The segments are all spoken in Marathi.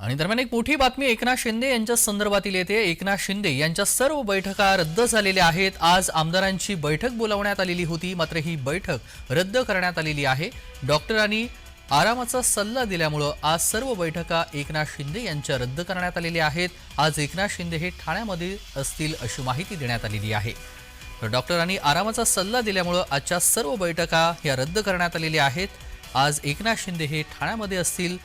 आणि दरम्यान एक मोठी बातमी एकनाथ शिंदे यांच्या संदर्भातील येते. एकनाथ शिंदे यांच्या सर्व बैठका रद्द झालेल्या आहेत. आज आमदारांची बैठक बोलावण्यात आलेली होती. मात्र ही बैठक रद्द करण्यात आलेली आहे. डॉक्टरांनी आरामाचा सल्ला दिल्यामुळं आज सर्व बैठका एकनाथ शिंदे यांच्या रद्द करण्यात आलेल्या आहेत. आज एकनाथ शिंदे हे ठाण्यामध्ये असतील अशी माहिती देण्यात आलेली आहे. तर डॉक्टरांनी आरामाचा सल्ला दिल्यामुळं आजच्या सर्व बैठका ह्या रद्द करण्यात आलेल्या आहेत. आज एकनाथ शिंदे हे ठाण्यामध्ये असतील.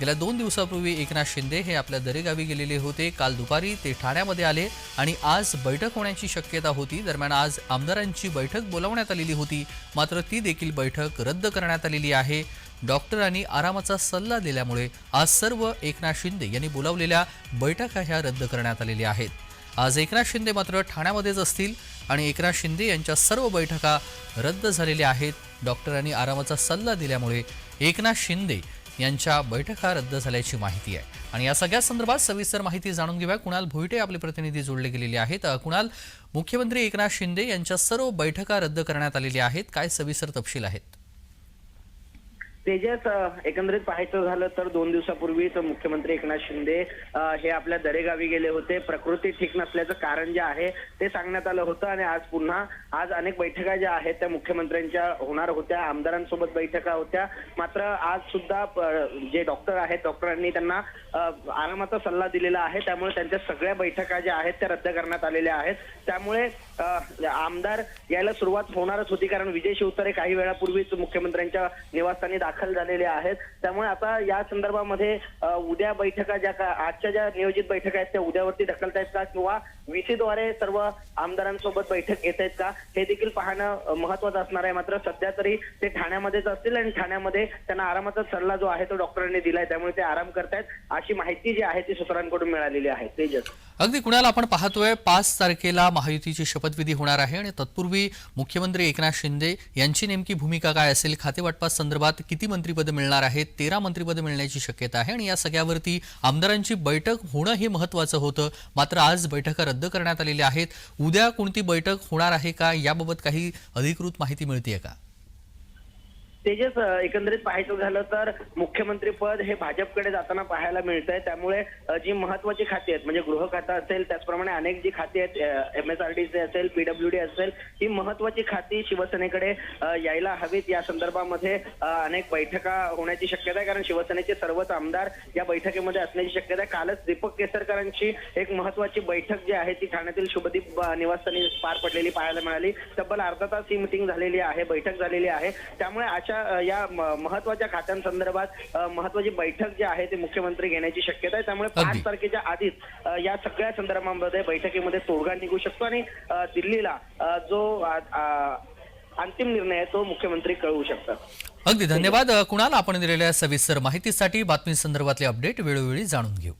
गेल्या दोन दिवसापूर्वी एकनाथ शिंदे हे आपल्या दरेगावी गेलेले होते. काल दुपारी ते ठाण्यामध्ये आले आणि आज बैठक होण्याची शक्यता होती. दरम्यान आज आमदारांची बैठक बोलावण्यात आलेली होती. मात्र ती देखील बैठक रद्द करण्यात आलेली आहे. डॉक्टरांनी आरामाचा सल्ला दिल्यामुळे आज सर्व एकनाथ शिंदे यांनी बोलावलेल्या बैठका ह्या रद्द करण्यात आलेल्या आहेत. आज एकनाथ शिंदे मात्र ठाण्यामध्येच असतील आणि एकनाथ शिंदे यांच्या सर्व बैठका रद्द झालेल्या आहेत. डॉक्टरांनी आरामाचा सल्ला दिल्यामुळे एकनाथ शिंदे यांच्या बैठका रद्द झाल्याची माहिती आहे. आणि या सगळ्या संदर्भात सविस्तर माहिती जाणून घेऊया. कुणाल भोईटे आपले प्रतिनिधी जोडले गेलेले आहेत. कुणाल मुख्यमंत्री एकनाथ शिंदे यांच्या सर्व बैठका रद्द करण्यात आलेल्या आहेत. काय सविस्तर तपशील आहेत? तेजस एकंदरीत पाहायचं झालं तर दोन दिवसापूर्वीच मुख्यमंत्री एकनाथ शिंदे हे आपल्या दरेगावी गेले होते. प्रकृती ठीक नसल्याचं कारण जे आहे ते सांगण्यात आलं होतं आणि आज पुन्हा आज अनेक बैठका ज्या आहेत त्या मुख्यमंत्र्यांच्या होणार होत्या आमदारांसोबत बैठका होत्या. मात्र आज सुद्धा जे डॉक्टर आहेत डॉक्टरांनी त्यांना आरामाचा सल्ला दिलेला आहे. त्यामुळे त्यांच्या सगळ्या बैठका ज्या आहेत त्या रद्द करण्यात आलेल्या आहेत. त्यामुळे आमदार यायला सुरुवात होणारच होती. कारण विजय शिवतारे काही वेळापूर्वीच मुख्यमंत्र्यांच्या निवासस्थानी दाखल दाखल झालेले आहेत. त्यामुळे आता या संदर्भामध्ये उद्या बैठका ज्या का आजच्या ज्या नियोजित बैठका आहेत त्या उद्यावरती ढकलतायत का? किंवा व्हीसीद्वारे सर्व आमदारांसोबत बैठक घेत आहेत का? हे देखील पाहणं महत्वाचं असणार आहे मात्र. सध्या तरी ते ठाण्यामध्येच असतील आणि ठाण्यामध्ये त्यांना आरामाचा सल्ला जो आहे तो डॉक्टरांनी दिलाय. त्यामुळे ते आराम करतायत अशी माहिती जी आहे ती सूत्रांकडून मिळालेली आहे. तेजस. अगदी कुणाला आपण पाहतोय पाच तारखेला महायुतीची शपथविधी होणार आहे आणि तत्पूर्वी मुख्यमंत्री एकनाथ शिंदे यांची नेमकी भूमिका काय असेल खातेवाटपासंदर्भात किती मंत्रिपदं मिळणार आहेत तेरा मंत्रिपदं मिळण्याची शक्यता आहे आणि या सगळ्यावरती आमदारांची बैठक होणं हे महत्वाचं होतं. मात्र आज बैठका रद्द करण्यात आलेल्या आहेत. उद्या कोणती बैठक होणार आहे का याबाबत काही अधिकृत माहिती मिळते का? तेजस एकंदरीत पाहायचं झालं तर मुख्यमंत्री पद हे भाजपकडे जाताना पाहायला मिळतंय. त्यामुळे जी महत्वाची खाती आहेत म्हणजे गृह खातं असेल त्याचप्रमाणे अनेक जी खाती आहेत M S R D C असेल पीडब्ल्यू डी असेल ही महत्वाची खाती शिवसेनेकडे यायला हवीत. या संदर्भामध्ये अनेक बैठका होण्याची शक्यता आहे. कारण शिवसेनेचे सर्वच आमदार या बैठकीमध्ये असण्याची शक्यता आहे. कालच दीपक केसरकरांची एक महत्वाची बैठक जी आहे ती ठाण्यातील शुभदीप निवासस्थानी पार पडलेली पाहायला मिळाली. तब्बल अर्धा तास ही मिटिंग झालेली आहे बैठक झालेली आहे. त्यामुळे अशा अ, या महत्त्वाच्या खात्यांसंदर्भात महत्वाची बैठक जी आहे ती मुख्यमंत्री घेण्याची शक्यता आहे. त्यामुळे. पाच तारखेच्या आधीच या सगळ्या संदर्भामध्ये बैठकीमध्ये तोडगा निघू शकतो आणि दिल्लीला जो अंतिम निर्णय आहे तो मुख्यमंत्री कळवू शकतात. अगदी धन्यवाद. कुणाल आपण दिलेल्या सविस्तर माहितीसाठी बातमी संदर्भातले अपडेट वेळोवेळी जाणून घेऊ.